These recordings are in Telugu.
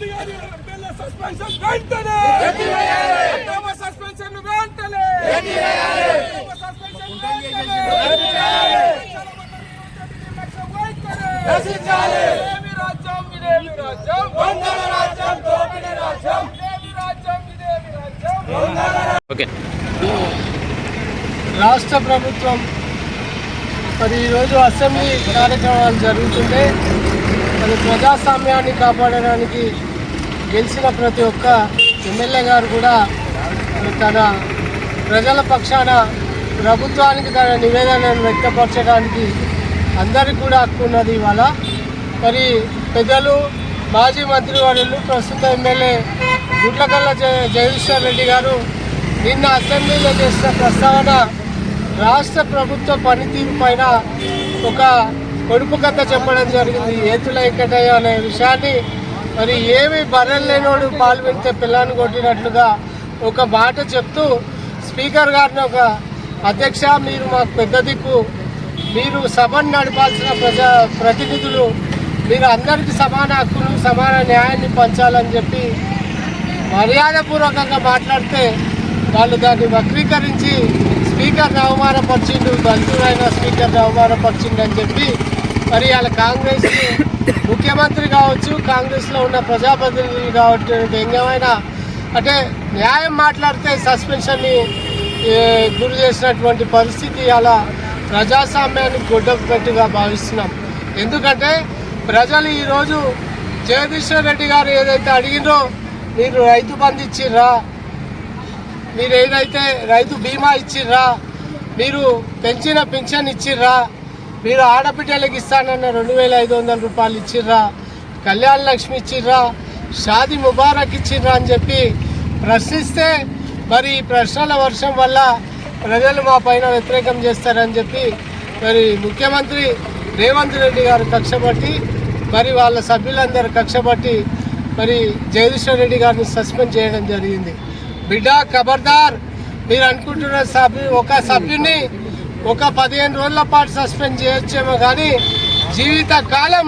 సస్పెన్షన్ వెంటనే! సస్పెన్షన్ వెంటనే! అక్రమ సస్పెన్షన్ వెంటనే! నిర్లక్ష్యం వెంటనే. ఇదేమి రాజ్యం ఇదేమి రాజ్యం? వందల రాజ్యం దోపిడీ రాజ్యం! ఇదేమి రాజ్యం ఇదేమి రాజ్యం! ఓకే. రాష్ట్ర ప్రభుత్వం మరి ఈరోజు అసెంబ్లీ కార్యక్రమాలు జరుగుతుంటే మరి ప్రజాస్వామ్యాన్ని కాపాడడానికి గెలిచిన ప్రతి ఒక్క ఎమ్మెల్యే గారు కూడా తన ప్రజల పక్షాన ప్రభుత్వానికి తన నివేదనను వ్యక్తపరచడానికి అందరికీ కూడా హక్కు ఉన్నది ఇవాళ. మరి పెద్దలు మాజీ మంత్రివర్యులు ప్రస్తుత ఎమ్మెల్యే గుడ్లకల్ల జయ జగదీశ్వర్ రెడ్డి గారు నిన్న అసెంబ్లీలో చేసిన ప్రస్తావన రాష్ట్ర ప్రభుత్వ పనితీరు పైన ఒక పొడుపు కథ చెప్పడం జరిగింది. ఏతుల వెంకటయ్య అనే విషయాన్ని మరి ఏమి బర్రెలు లేనోడు పాలు పెడితే పిల్లాన్ని కొట్టినట్లుగా ఒక మాట చెప్తూ స్పీకర్ గారిని ఒక అధ్యక్ష మీరు మాకు పెద్ద దిక్కు. మీరు సభను నడపాల్సిన ప్రజా ప్రతినిధులు. మీరు అందరికీ సమాన హక్కులు సమాన న్యాయాన్ని పంచాలని చెప్పి మర్యాదపూర్వకంగా మాట్లాడితే వాళ్ళు దాన్ని వక్రీకరించి స్పీకర్ని అవమానపరిచిండు దళితుడైన స్పీకర్ని అవమానపరిచిండు అని చెప్పి మరి వాళ్ళ కాంగ్రెస్ ముఖ్యమంత్రి కావచ్చు కాంగ్రెస్లో ఉన్న ప్రజాప్రతినిధులు కావచ్చు వ్యంగ్యమైన అంటే న్యాయం మాట్లాడితే సస్పెన్షన్ని గురి చేసినటువంటి పరిస్థితి అలా ప్రజాస్వామ్యాన్ని గుడ్డపెట్టుగా భావిస్తున్నాం. ఎందుకంటే ప్రజలు ఈరోజు జగదీశ్వర్ రెడ్డి గారు ఏదైతే అడిగినో మీరు రైతు బంధు ఇచ్చిర్రా మీరు ఏదైతే రైతు బీమా ఇచ్చిర్రా మీరు పెంచిన పింఛన్ ఇచ్చిర్రా మీరు ఆడబిడ్డలకు ఇస్తానన్న రెండు వేల ఐదు వందల రూపాయలు ఇచ్చిర్రా కళ్యాణ లక్ష్మి ఇచ్చిర్రా షాది ముబారక్ ఇచ్చిర్రా అని చెప్పి ప్రశ్నిస్తే మరి ఈ ప్రశ్నల వర్షం వల్ల ప్రజలు మా పైన వ్యతిరేకం చేస్తారని చెప్పి మరి ముఖ్యమంత్రి రేవంత్ రెడ్డి గారు కక్షపట్టి మరి వాళ్ళ సభ్యులందరూ కక్షపట్టి మరి జగదీశ్వర్ రెడ్డి గారిని సస్పెండ్ చేయడం జరిగింది. బిడ్డ ఖబర్దార్ మీరు అనుకుంటున్న సభ్యు ఒక సభ్యుని ఒక పదిహేను రోజుల పాటు సస్పెండ్ చేయొచ్చేమో కానీ జీవిత కాలం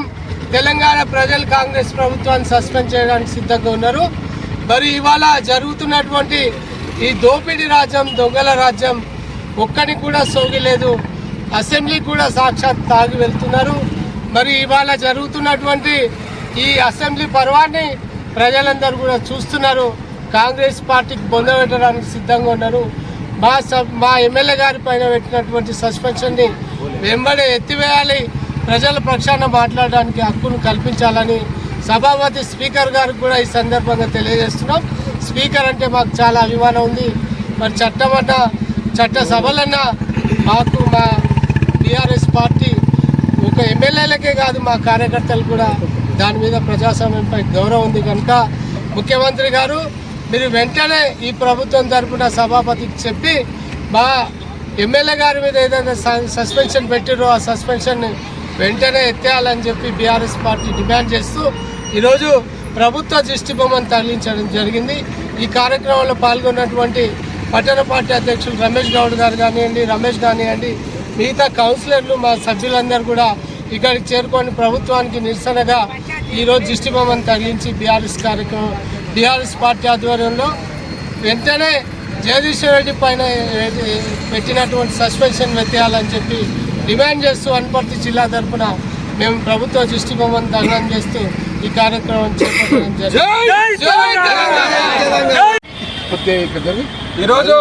తెలంగాణ ప్రజలు కాంగ్రెస్ ప్రభుత్వాన్ని సస్పెండ్ చేయడానికి సిద్ధంగా ఉన్నారు. మరి ఇవాళ జరుగుతున్నటువంటి ఈ దోపిడీ రాజ్యం దొంగల రాజ్యం ఒక్కడికి కూడా సోగిలేదు అసెంబ్లీ కూడా సాక్షాత్ తాగి వెళ్తున్నారు. మరి ఇవాళ జరుగుతున్నటువంటి ఈ అసెంబ్లీ పర్వాన్ని ప్రజలందరూ కూడా చూస్తున్నారు. కాంగ్రెస్ పార్టీకి బొందబెట్టడానికి సిద్ధంగా ఉన్నారు. మా సబ్ మా ఎమ్మెల్యే గారి పైన పెట్టినటువంటి సస్పెన్షన్ని వెంబడి ఎత్తివేయాలి. ప్రజల పక్షాన మాట్లాడడానికి హక్కును కల్పించాలని సభాపతి స్పీకర్ గారికి కూడా ఈ సందర్భంగా తెలియజేస్తున్నాం. స్పీకర్ అంటే మాకు చాలా అభిమానం ఉంది. మరి చట్టమట చట్ట సభలన్నా మాకు మా బీఆర్ఎస్ పార్టీ ఒక ఎమ్మెల్యేలకే కాదు మా కార్యకర్తలు కూడా దాని మీద ప్రజాస్వామ్యంపై గౌరవం ఉంది కనుక ముఖ్యమంత్రి గారు మీరు వెంటనే ఈ ప్రభుత్వం తరఫున సభాపతికి చెప్పి మా ఎమ్మెల్యే గారి మీద ఏదైనా స- సస్పెన్షన్ పెట్టిరో ఆ సస్పెన్షన్ వెంటనే ఎత్తేయాలని చెప్పి బీఆర్ఎస్ పార్టీ డిమాండ్ చేస్తూ ఈరోజు ప్రభుత్వ దృష్టి బొమ్మను తరలించడం జరిగింది. ఈ కార్యక్రమంలో పాల్గొన్నటువంటి పట్టణ పార్టీ అధ్యక్షులు రమేష్ గౌడ్ గారు కానివ్వండి రమేష్ కానివ్వండి మిగతా కౌన్సిలర్లు మా సభ్యులందరూ కూడా ఇక్కడికి చేరుకొని ప్రభుత్వానికి నిరసనగా ఈరోజు దిష్టి బొమ్మను తగిలించి బీఆర్ఎస్ కార్యక్రమం బీఆర్ఎస్ పార్టీ ఆధ్వర్యంలో వెంటనే జగదీశ్వర్ రెడ్డి పైన పెట్టినటువంటి సస్పెన్షన్ వెతేయాలని చెప్పి డిమాండ్ చేస్తూ అనపర్తి జిల్లా తరఫున మేము ప్రభుత్వ దృష్టి బొమ్మను దగ్నం చేస్తూ ఈ కార్యక్రమం చేపట్టడం జరిగింది. ఈరోజు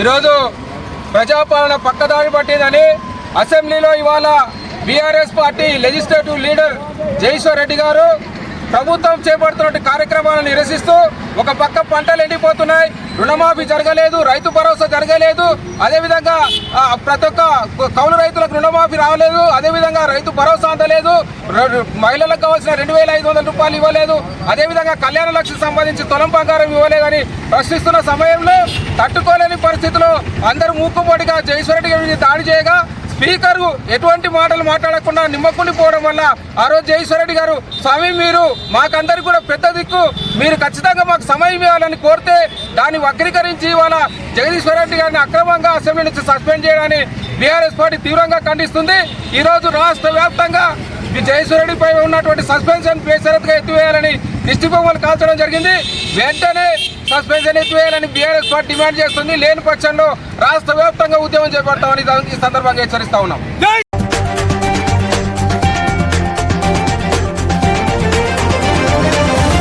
ఈరోజు ప్రజాపాలన పక్కదారి పట్టిందని అసెంబ్లీలో ఇవాళ BRS party legislative leader Jayeshwar Reddy గారు ప్రభుత్వం చేపడుతున్న కార్యక్రమాలను నిరసిస్తూ ఒక పక్క పంటలు ఎండిపోతున్నాయి రుణమాఫీ జరగలేదు రైతు భరోసా జరగలేదు అదేవిధంగా ప్రతి ఒక్క కౌలు రైతులకు రుణమాఫీ రావలేదు అదేవిధంగా రైతు భరోసా అందలేదు మహిళలకు కావాల్సిన రెండు వేల ఐదు వందల రూపాయలు ఇవ్వలేదు అదేవిధంగా కళ్యాణ లక్ష్యం సంబంధించి తొలం బంగారం ఇవ్వలేదని ప్రశ్నిస్తున్న సమయంలో తట్టుకోలేని పరిస్థితిలో అందరూ మూకుపోటుగా జయశ్వరెడ్డి దాడి చేయగా స్పీకర్ ఎటువంటి మాటలు మాట్లాడకుండా నిమ్మకుండిపోవడం వల్ల ఆ రోజు జయశ్వరెడ్డి గారు స్వామి మీరు మాకందరికి కూడా పెద్ద దిక్కు. మీరు ఖచ్చితంగా మాకు సమయం ఇవ్వాలని కోరితే దాన్ని వక్రీకరించి ఇవాళ జగదీశ్వరరెడ్డి గారిని అక్రమంగా అసెంబ్లీ నుంచి సస్పెండ్ చేయడాన్ని బీఆర్ఎస్ పార్టీ తీవ్రంగా ఖండిస్తుంది. ఈరోజు రాష్ట్ర వ్యాప్తంగా ఈ ఉన్నటువంటి సస్పెన్షన్ బేషరత్గా ఎత్తివేయాలని దిష్టి బొమ్మలు కాల్చడం జరిగింది. వెంటనే సస్పెన్షన్ ఎత్తివేయాలని బీఆర్ఎస్ పార్టీ డిమాండ్ చేస్తుంది. లేని పక్షంలో రాష్ట్ర వ్యాప్తంగా ఉద్యమం చేపడతామని ఈ సందర్భంగా హెచ్చరిస్తా ఉన్నాం.